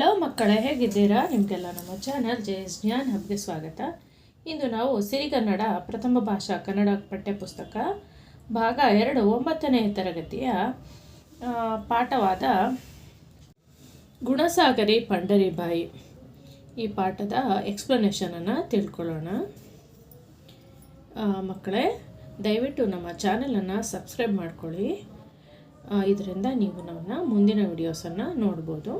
Hello ಮಕ್ಕಳ ಹೇಗಿದ್ದೀರಾ? ನಿಮಗೆಲ್ಲ ನಮ್ಮ ಚಾನಲ್ ಜೆ ಜ್ಞಾನ್ ಹಬ್ಗೆ ಸ್ವಾಗತ. ಇಂದು ನಾವು ಸಿರಿಗನ್ನಡ ಪ್ರಥಮ ಭಾಷಾ ಕನ್ನಡ ಪಠ್ಯಪುಸ್ತಕ, ಭಾಗ ಎರಡು, ಒಂಬತ್ತನೇ ತರಗತಿಯ ಪಾಠವಾದ ಗುಣಸಾಗರಿ ಪಂಡರಿಬಾಯಿ ಈ ಪಾಠದ ಎಕ್ಸ್ಪ್ಲನೇಷನನ್ನು ತಿಳ್ಕೊಳ್ಳೋಣ. ಮಕ್ಕಳೇ, ದಯವಿಟ್ಟು ನಮ್ಮ ಚಾನಲನ್ನು ಸಬ್ಸ್ಕ್ರೈಬ್ ಮಾಡ್ಕೊಳ್ಳಿ. ಇದರಿಂದ ನೀವು ನಮ್ಮನ್ನ ಮುಂದಿನ ವಿಡಿಯೋಸನ್ನು ನೋಡ್ಬೋದು.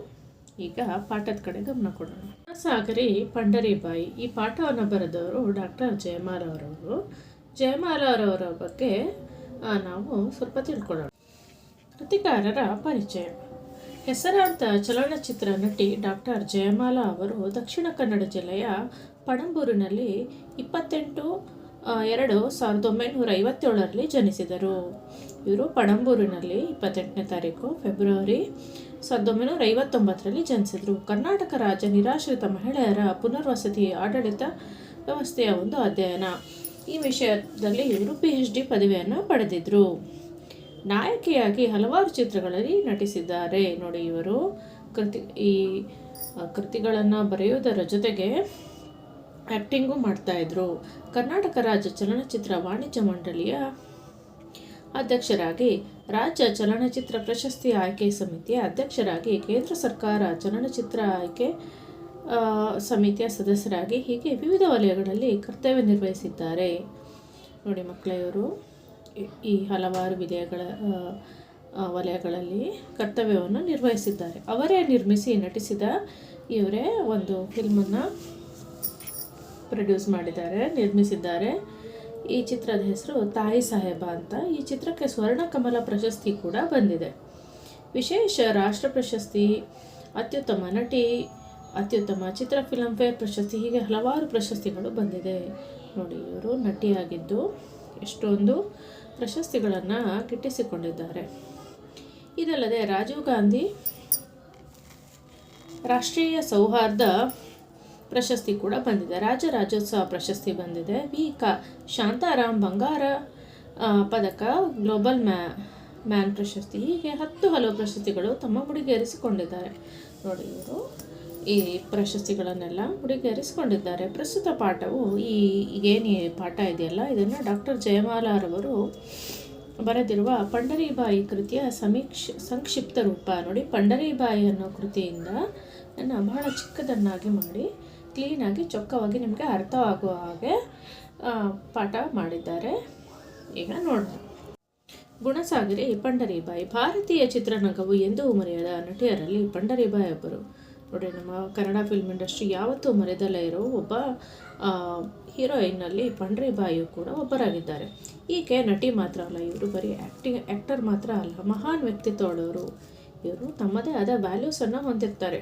ಈಗ ಪಾಠದ ಕಡೆ ಗಮನ ಕೊಡೋಣ. ಸಾಗರಿ ಪಂಡರಿಬಾಯಿ ಈ ಪಾಠವನ್ನು ಬರೆದವರು ಡಾಕ್ಟರ್ ಜಯಮಾಲ ಅವರವರು. ಜಯಮಾಲ ಅವರವರ ಬಗ್ಗೆ ನಾವು ಸ್ವಲ್ಪ ತಿಳ್ಕೊಳ್ಳೋಣ. ಕೃತಿಕಾರರ ಪರಿಚಯ. ಹೆಸರಾಂತ ಚಲನಚಿತ್ರ ನಟಿ ಡಾಕ್ಟರ್ ಜಯಮಾಲ ಅವರು ದಕ್ಷಿಣ ಕನ್ನಡ ಜಿಲ್ಲೆಯ ಪಣಂಬೂರಿನಲ್ಲಿ ಇಪ್ಪತ್ತೆಂಟು ಎರಡು ಸಾವಿರದ ಒಂಬೈನೂರ ಐವತ್ತೇಳರಲ್ಲಿ ಜನಿಸಿದರು. ಇವರು ಪಣಂಬೂರಿನಲ್ಲಿ ಇಪ್ಪತ್ತೆಂಟನೇ ತಾರೀಕು, ಫೆಬ್ರವರಿ ಸಾವಿರದ ಒಂಬೈನೂರ ಐವತ್ತೊಂಬತ್ತರಲ್ಲಿ ಜನಿಸಿದರು. ಕರ್ನಾಟಕ ರಾಜ್ಯ ನಿರಾಶ್ರಿತ ಮಹಿಳೆಯರ ಪುನರ್ವಸತಿ ಆಡಳಿತ ವ್ಯವಸ್ಥೆಯ ಒಂದು ಅಧ್ಯಯನ. ಈ ವಿಷಯದಲ್ಲಿ ಇವರು ಪಿ ಎಚ್ ಡಿ ಪದವಿಯನ್ನು ಪಡೆದಿದ್ದರು ನಾಯಕಿಯಾಗಿ ಹಲವಾರು ಚಿತ್ರಗಳಲ್ಲಿ ನಟಿಸಿದ್ದಾರೆ. ನೋಡಿ ಇವರು ಕೃತಿ, ಈ ಕೃತಿಗಳನ್ನು ಬರೆಯುವುದರ ಜೊತೆಗೆ ಆ್ಯಕ್ಟಿಂಗು ಮಾಡ್ತಾಯಿದ್ರು ಕರ್ನಾಟಕ ರಾಜ್ಯ ಚಲನಚಿತ್ರ ವಾಣಿಜ್ಯ ಮಂಡಳಿಯ ಅಧ್ಯಕ್ಷರಾಗಿ ರಾಜ್ಯ ಚಲನಚಿತ್ರ ಪ್ರಶಸ್ತಿ ಆಯ್ಕೆ ಸಮಿತಿಯ ಅಧ್ಯಕ್ಷರಾಗಿ, ಕೇಂದ್ರ ಸರ್ಕಾರ ಚಲನಚಿತ್ರ ಆಯ್ಕೆ ಸಮಿತಿಯ ಸದಸ್ಯರಾಗಿ ಹೀಗೆ ವಿವಿಧ ವಲಯಗಳಲ್ಲಿ ಕರ್ತವ್ಯ ನಿರ್ವಹಿಸಿದ್ದಾರೆ. ನೋಡಿ ಮಕ್ಕಳೆಯವರು ಈ- ಹಲವಾರು ವಿಲಯಗಳ ವಲಯಗಳಲ್ಲಿ ಕರ್ತವ್ಯವನ್ನು ನಿರ್ವಹಿಸಿದ್ದಾರೆ. ಅವರೇ ನಿರ್ಮಿಸಿ ನಟಿಸಿದ, ಇವರೇ ಒಂದು ಫಿಲ್ಮನ್ನು ಪ್ರೊಡ್ಯೂಸ್ ಮಾಡಿದ್ದಾರೆ, ನಿರ್ಮಿಸಿದ್ದಾರೆ. ಈ ಚಿತ್ರದ ಹೆಸರು ತಾಯಿ ಸಾಹೇಬ ಅಂತ. ಈ ಚಿತ್ರಕ್ಕೆ ಸ್ವರ್ಣ ಕಮಲ ಪ್ರಶಸ್ತಿ ಕೂಡ ಬಂದಿದೆ. ವಿಶೇಷ ರಾಷ್ಟ್ರ ಪ್ರಶಸ್ತಿ, ಅತ್ಯುತ್ತಮ ನಟಿ, ಅತ್ಯುತ್ತಮ ಚಿತ್ರ ಫಿಲ್ಮ್ಫೇರ್ ಪ್ರಶಸ್ತಿ, ಹೀಗೆ ಹಲವಾರು ಪ್ರಶಸ್ತಿಗಳು ಬಂದಿದೆ. ನೋಡಿ, ಇವರು ನಟಿಯಾಗಿದ್ದು ಎಷ್ಟೊಂದು ಪ್ರಶಸ್ತಿಗಳನ್ನು ಗಿಟ್ಟಿಸಿಕೊಂಡಿದ್ದಾರೆ. ಇದಲ್ಲದೆ ರಾಜೀವ್ ಗಾಂಧಿ ರಾಷ್ಟ್ರೀಯ ಸೌಹಾರ್ದ ಪ್ರಶಸ್ತಿ ಕೂಡ ಬಂದಿದೆ. ರಾಜ್ಯ ರಾಜ್ಯೋತ್ಸವ ಪ್ರಶಸ್ತಿ ಬಂದಿದೆ. ವಿ ಕ ಶಾಂತಾರಾಮ್ ಬಂಗಾರ ಪದಕ, ಗ್ಲೋಬಲ್ ಮ್ಯಾ, ಮ್ಯಾನ್ ಪ್ರಶಸ್ತಿ. ಹೀಗೆ ಹತ್ತು ಹಲವು ಪ್ರಶಸ್ತಿಗಳು ತಮ್ಮ ಮುಡಿಗೇರಿಸಿಕೊಂಡಿದ್ದಾರೆ. ನೋಡಿ ಇವರು ಈ ಪ್ರಶಸ್ತಿಗಳನ್ನೆಲ್ಲ ಮುಡಿಗೇರಿಸಿಕೊಂಡಿದ್ದಾರೆ. ಪ್ರಸ್ತುತ ಪಾಠವು ಈ ಏನು ಪಾಠ ಇದೆಯಲ್ಲ, ಇದನ್ನು ಡಾಕ್ಟರ್ ಜಯಮಾಲಾರವರು ಬರೆದಿರುವ ಪಂಡರಿಬಾಯಿ ಕೃತಿಯ ಸಮೀಕ್ಷೆ, ಸಂಕ್ಷಿಪ್ತ ರೂಪ. ನೋಡಿ ಪಂಡರಿಬಾಯಿ ಅನ್ನೋ ಕೃತಿಯಿಂದ ನನ್ನ ಬಹಳ ಚಿಕ್ಕದನ್ನಾಗಿ ಮಾಡಿ ಕ್ಲೀನಾಗಿ ಚೊಕ್ಕವಾಗಿ ನಿಮಗೆ ಅರ್ಥವಾಗುವ ಹಾಗೆ ಪಾಠ ಮಾಡಿದ್ದಾರೆ. ಈಗ ನೋಡೋಣ. ಗುಣಸಾಗರಿ, ಪಂಡರಿಬಾಯಿ. ಭಾರತೀಯ ಚಿತ್ರರಂಗವು ಎಂದೂ ಮರೆಯದ ನಟಿಯರಲ್ಲಿ ಪಂಡರಿಬಾಯಿ ಒಬ್ಬರು. ನೋಡಿ, ನಮ್ಮ ಕನ್ನಡ ಫಿಲ್ಮ್ ಇಂಡಸ್ಟ್ರಿ ಯಾವತ್ತೂ ಮರೆಯದಲ್ಲೇ ಇರೋ ಒಬ್ಬ ಹೀರೋಯಿನ್ನಲ್ಲಿ ಪಂಡರಿಬಾಯಿಯು ಕೂಡ ಒಬ್ಬರಾಗಿದ್ದಾರೆ. ಈಕೆ ನಟಿ ಮಾತ್ರ ಅಲ್ಲ, ಇವರು ಬರೀ ಆ್ಯಕ್ಟಿಂಗ್ ಆ್ಯಕ್ಟರ್ ಮಾತ್ರ ಅಲ್ಲ, ಮಹಾನ್ ವ್ಯಕ್ತಿತ್ವದವರು ಇವರು ತಮ್ಮದೇ ಆದ ವ್ಯಾಲ್ಯೂಸನ್ನು ಹೊಂದಿರ್ತಾರೆ.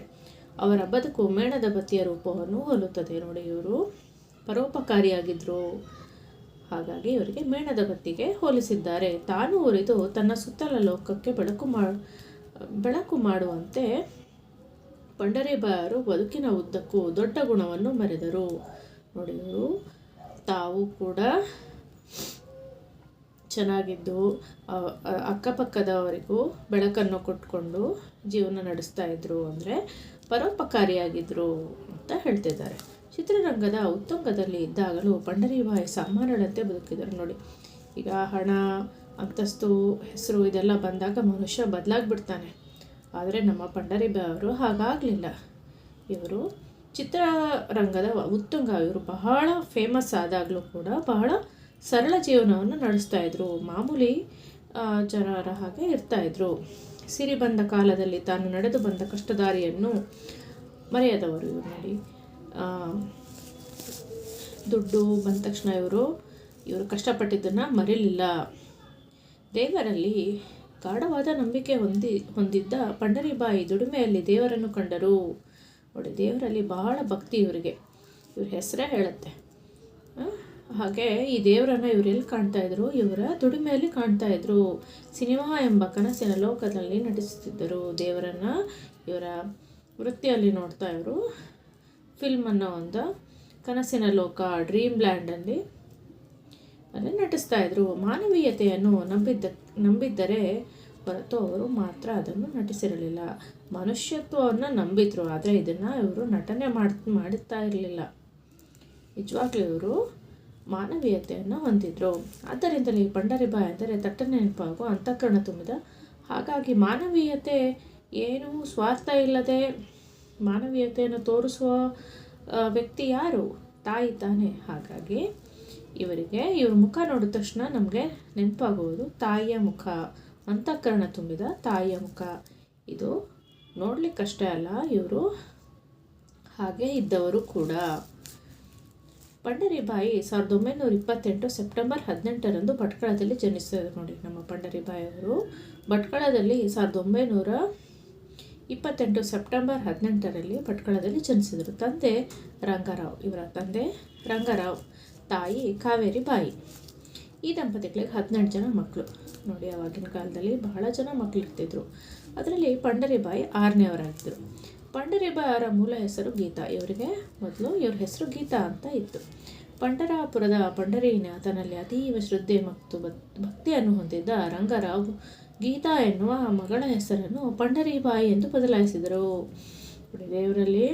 ಅವರ ಬದುಕು ಮೇಣದ ಬತ್ತಿಯ ರೂಪವನ್ನು ಹೋಲುತ್ತದೆ. ನೋಡಿ ಇವರು ಪರೋಪಕಾರಿಯಾಗಿದ್ದರು ಹಾಗಾಗಿ ಇವರಿಗೆ ಮೇಣದ ಬತ್ತಿಗೆ ಹೋಲಿಸಿದ್ದಾರೆ. ತಾನು ಉರಿದು ತನ್ನ ಸುತ್ತಲ ಲೋಕಕ್ಕೆ ಬೆಳಕು ಮಾ, ಬೆಳಕು ಮಾಡುವಂತೆ ಪಂಡರಿಬಾಯರು ಬದುಕಿನ ಉದ್ದಕ್ಕೂ ದೊಡ್ಡ ಗುಣವನ್ನು ಮರೆದರು. ನೋಡಿ ಇವರು ತಾವು ಕೂಡ ಚೆನ್ನಾಗಿದ್ದು ಅಕ್ಕಪಕ್ಕದವರಿಗೂ ಬೆಳಕನ್ನು ಕೊಟ್ಕೊಂಡು ಜೀವನ ನಡೆಸ್ತಾ ಇದ್ರು. ಅಂದರೆ ಪರೋಪಕಾರಿಯಾಗಿದ್ದರು ಅಂತ ಹೇಳ್ತಿದ್ದಾರೆ. ಚಿತ್ರರಂಗದ ಉತ್ತುಂಗದಲ್ಲಿ ಇದ್ದಾಗಲೂ ಪಂಡರಿಬಾಯಿ ಸಾಮಾನ್ಯರಂತೆ ಬದುಕಿದರು. ನೋಡಿ, ಈಗ ಹಣ, ಅಂತಸ್ತು, ಹೆಸರು ಇದೆಲ್ಲ ಬಂದಾಗ ಮನುಷ್ಯ ಬದಲಾಗ್ಬಿಡ್ತಾನೆ. ಆದರೆ ನಮ್ಮ ಅವರು ಹಾಗಾಗಲಿಲ್ಲ. ಇವರು ಚಿತ್ರರಂಗದ ಉತ್ತುಂಗ. ಇವರು ಬಹಳ ಫೇಮಸ್ ಆದಾಗಲೂ ಕೂಡ ಬಹಳ ಸರಳ ಜೀವನವನ್ನು ನಡೆಸ್ತಾ ಇದ್ರು. ಮಾಮೂಲಿ ಜನರ ಹಾಗೆ ಇರ್ತಾ ಇದ್ರು. ಸಿರಿ ಬಂದ ಕಾಲದಲ್ಲಿ ತಾನು ನಡೆದು ಬಂದ ಕಷ್ಟದಾರಿಯನ್ನು ಮರೆಯದವರು ಇವರು ನೋಡಿ. ದುಡ್ಡು ಬಂದ ತಕ್ಷಣ ಇವರು ಇವರು ಕಷ್ಟಪಟ್ಟಿದ್ದನ್ನು ಮರೆಯಲಿಲ್ಲ ದೇವರಲ್ಲಿ ಗಾಢವಾದ ನಂಬಿಕೆ ಹೊಂದಿ, ಹೊಂದಿದ್ದ ಪಂಡರಿಬಾಯಿ ದುಡಿಮೆಯಲ್ಲಿ ದೇವರನ್ನು ಕಂಡರು. ನೋಡಿ, ದೇವರಲ್ಲಿ ಬಹಳ ಭಕ್ತಿ ಇವರಿಗೆ. ಇವ್ರ ಹೆಸರೇ ಹೇಳುತ್ತೆ. ಹಾಗೆ ಈ ದೇವರನ್ನು ಇವರೆಲ್ಲಿ ಕಾಣ್ತಾ ಇದ್ರು? ಇವರ ದುಡಿಮೆಯಲ್ಲಿ ಕಾಣ್ತಾ ಇದ್ರು. ಸಿನಿಮಾ ಎಂಬ ಕನಸಿನ ಲೋಕದಲ್ಲಿ ನಟಿಸುತ್ತಿದ್ದರು ದೇವರನ್ನು. ಇವರ ವೃತ್ತಿಯಲ್ಲಿ ನೋಡ್ತಾ ಇವರು. ಫಿಲ್ಮ್ ಅನ್ನೋ ಒಂದು ಕನಸಿನ ಲೋಕ, ಡ್ರೀಮ್ ಲ್ಯಾಂಡಲ್ಲಿ ಅಲ್ಲಿ ನಟಿಸ್ತಾ ಇದ್ರು. ಮಾನವೀಯತೆಯನ್ನು ನಂಬಿದ್ದ, ನಂಬಿದ್ದರೆ ಹೊರತು ಅವರು ಮಾತ್ರ ಅದನ್ನು ನಟಿಸಿರಲಿಲ್ಲ. ಮನುಷ್ಯತ್ವವನ್ನು ನಂಬಿದ್ರು, ಆದರೆ ಇದನ್ನು ಇವರು ನಟನೆ ಮಾಡಿ ಮಾಡುತ್ತಾ ಇರಲಿಲ್ಲ. ನಿಜವಾಗ್ಲೂ ಇವರು ಮಾನವೀಯತೆಯನ್ನು ಹೊಂದಿದ್ರು. ಆದ್ದರಿಂದಲೇ ಈ ಪಂಡರಿಬಾಯಿ ಅಂದರೆ ತಟ್ಟನೆ ನೆನಪಾಗುವ ಅಂತಃಕರಣ ತುಂಬಿದ. ಹಾಗಾಗಿ ಮಾನವೀಯತೆ ಏನು ಸ್ವಾರ್ಥ ಇಲ್ಲದೆ ಮಾನವೀಯತೆಯನ್ನು ತೋರಿಸುವ ವ್ಯಕ್ತಿ ಯಾರು? ತಾಯಿ ತಾನೇ. ಹಾಗಾಗಿ ಇವರಿಗೆ ಇವ್ರ ಮುಖ ನೋಡಿದ ತಕ್ಷಣ ನಮಗೆ ನೆನಪಾಗುವುದು ತಾಯಿಯ ಮುಖ. ಅಂತಃಕರಣ ತುಂಬಿದ ತಾಯಿಯ ಮುಖ. ಇದು ನೋಡಲಿಕ್ಕಷ್ಟೇ ಅಲ್ಲ ಇವರು ಹಾಗೆ ಇದ್ದವರು ಕೂಡ. ಪಂಡರಿಬಾಯಿ ಸಾವಿರದ ಒಂಬೈನೂರ ಇಪ್ಪತ್ತೆಂಟು ಸೆಪ್ಟೆಂಬರ್ ಹದಿನೆಂಟರಂದು ಭಟ್ಕಳದಲ್ಲಿ ಜನಿಸಿದರು ನೋಡಿ ನಮ್ಮ ಪಂಡರಿಬಾಯಿ ಅವರು. ಭಟ್ಕಳದಲ್ಲಿ ಸಾವಿರದ ಒಂಬೈನೂರ ಇಪ್ಪತ್ತೆಂಟು ಸೆಪ್ಟೆಂಬರ್ ಹದಿನೆಂಟರಲ್ಲಿ ಭಟ್ಕಳದಲ್ಲಿ ಜನಿಸಿದರು. ತಂದೆ ರಂಗರಾವ್, ಇವರ ತಂದೆ ರಂಗರಾವ್, ತಾಯಿ ಕಾವೇರಿ ಬಾಯಿ ಈ ದಂಪತಿಗಳಿಗೆ ಹದಿನೆಂಟು ಜನ ಮಕ್ಕಳು. ನೋಡಿ, ಆವಾಗಿನ ಕಾಲದಲ್ಲಿ ಬಹಳ ಜನ ಮಕ್ಕಳು ಇರ್ತಿದ್ರು. ಅದರಲ್ಲಿ ಪಂಡರಿಬಾಯಿ ಆರನೇವರಾಗಿದ್ದರು ಪಂಡರಿಬಾಯಿ ಅವರ ಮೂಲ ಹೆಸರು ಗೀತಾ. ಇವರಿಗೆ ಮೊದಲು ಇವ್ರ ಹೆಸರು ಗೀತಾ ಅಂತ ಇತ್ತು. ಪಂಡರಾಪುರದ ಪಂಡರೀನಾಥನಲ್ಲಿ ಅತೀವ ಶ್ರದ್ಧೆ ಮತ್ತು ಭಕ್ತಿಯನ್ನು ಹೊಂದಿದ್ದ ರಂಗರಾವ್ ಗೀತಾ ಎನ್ನುವ ಮಗಳ ಹೆಸರನ್ನು ಪಂಡರಿಬಾಯಿ ಎಂದು ಬದಲಾಯಿಸಿದರು. ದೇವರಲ್ಲಿ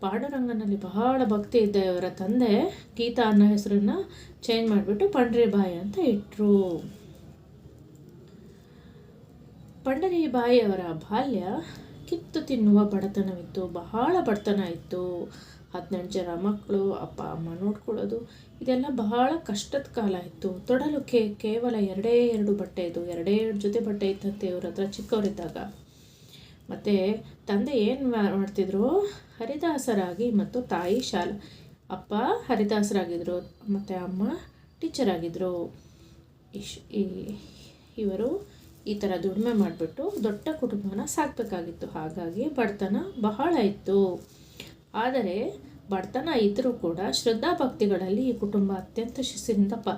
ಪಾಂಡುರಂಗನಲ್ಲಿ ಬಹಳ ಭಕ್ತಿ ಇದ್ದ ಇವರ ತಂದೆ ಗೀತಾ ಅನ್ನೋ ಹೆಸರನ್ನು ಚೇಂಜ್ ಮಾಡಿಬಿಟ್ಟು ಪಂಡರಿಬಾಯಿ ಅಂತ ಇಟ್ಟರು ಪಂಡರಿಬಾಯಿ ಅವರ ಬಾಲ್ಯ ಕಿತ್ತು ತಿನ್ನುವ ಬಡತನವಿತ್ತು, ಬಹಳ ಬಡತನ ಇತ್ತು. ಹದಿನೆಂಟು ಜನ ಮಕ್ಕಳು, ಅಪ್ಪ, ಅಮ್ಮ ನೋಡ್ಕೊಳ್ಳೋದು. ಇದೆಲ್ಲ ಬಹಳ ಕಷ್ಟದ ಕಾಲ ಇತ್ತು. ತೊಡಲು ಕೇವಲ ಎರಡೇ ಎರಡು ಬಟ್ಟೆ ಇದ್ದು ಎರಡೇ ಎರಡು ಜೊತೆ ಬಟ್ಟೆ ಇತ್ತಂತೆ ಇವ್ರ ಹತ್ರ ಚಿಕ್ಕವರಿದ್ದಾಗ. ಮತ್ತು ತಂದೆ ಏನು ಮಾಡ್ತಿದ್ರು? ಹರಿದಾಸರಾಗಿ ಮತ್ತು ತಾಯಿ ಶಾಲ, ಅಪ್ಪ ಹರಿದಾಸರಾಗಿದ್ದರು ಮತ್ತು ಅಮ್ಮ ಟೀಚರ್ ಆಗಿದ್ದರು ಇಶ್ ಇವರು ಈ ಥರ ದುಡಿಮೆ ಮಾಡಿಬಿಟ್ಟು ದೊಡ್ಡ ಕುಟುಂಬನ ಸಾಕಬೇಕಾಗಿತ್ತು. ಹಾಗಾಗಿ ಬಡತನ ಬಹಳ ಇತ್ತು. ಆದರೆ ಬಡತನ ಇದ್ದರೂ ಕೂಡ ಶ್ರದ್ಧಾ ಭಕ್ತಿಗಳಲ್ಲಿ ಈ ಕುಟುಂಬ ಅತ್ಯಂತ ಶಿಸ್ತಿನಿಂದ ಪ,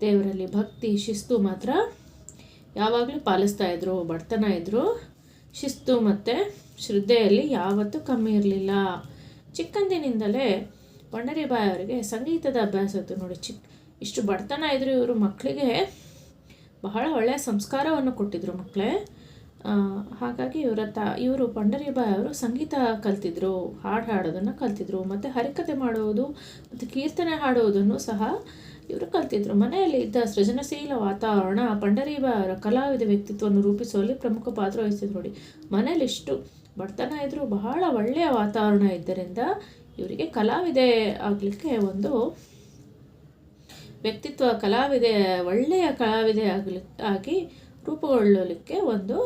ದೇವರಲ್ಲಿ ಭಕ್ತಿ, ಶಿಸ್ತು ಮಾತ್ರ ಯಾವಾಗಲೂ ಪಾಲಿಸ್ತಾ ಇದ್ರು, ಬಡತನ ಇದ್ದರು ಶಿಸ್ತು ಮತ್ತು ಶ್ರದ್ಧೆಯಲ್ಲಿ ಯಾವತ್ತೂ ಕಮ್ಮಿ ಇರಲಿಲ್ಲ. ಚಿಕ್ಕಂದಿನಿಂದಲೇ ಪಂಡರಿಬಾಯಿ ಅವರಿಗೆ ಸಂಗೀತದ ಅಭ್ಯಾಸ ಇತ್ತು. ನೋಡಿ ಚಿಕ್ಕ ಇಷ್ಟು ಬಡತನ ಇದ್ದರೂ ಇವರು ಮಕ್ಕಳಿಗೆ ಬಹಳ ಒಳ್ಳೆಯ ಸಂಸ್ಕಾರವನ್ನು ಕೊಟ್ಟಿದ್ದರು ಮಕ್ಕಳೇ ಹಾಗಾಗಿ ಇವರ ತ, ಇವರು ಪಂಡರಿಬಾಯಿ ಅವರು ಸಂಗೀತ ಕಲ್ತಿದ್ರು, ಹಾಡು ಹಾಡೋದನ್ನು ಕಲ್ತಿದ್ರು, ಮತ್ತು ಹರಿಕತೆ ಮಾಡುವುದು ಮತ್ತು ಕೀರ್ತನೆ ಹಾಡುವುದನ್ನು ಸಹ ಇವರು ಕಲ್ತಿದ್ರು. ಮನೆಯಲ್ಲಿ ಇದ್ದ ಸೃಜನಶೀಲ ವಾತಾವರಣ ಪಂಡರಿಬಾಯಿ ಅವರ ಕಲಾವಿದ ವ್ಯಕ್ತಿತ್ವವನ್ನು ರೂಪಿಸುವಲ್ಲಿ ಪ್ರಮುಖ ಪಾತ್ರ ವಹಿಸಿದ್ರು ನೋಡಿ. ಮನೇಲಿ ಇಷ್ಟು ಬಡತನ ಇದ್ದರೂ ಬಹಳ ಒಳ್ಳೆಯ ವಾತಾವರಣ ಇದ್ದರಿಂದ ಇವರಿಗೆ ಕಲಾವಿದೆ ಆಗಲಿಕ್ಕೆ ಒಂದು ವ್ಯಕ್ತಿತ್ವ, ಕಲಾವಿದೆ, ಒಳ್ಳೆಯ ಕಲಾವಿದೆ ಆಗಲಿ, ಆಗಿ ರೂಪುಗೊಳ್ಳಲಿಕ್ಕೆ ಒಂದು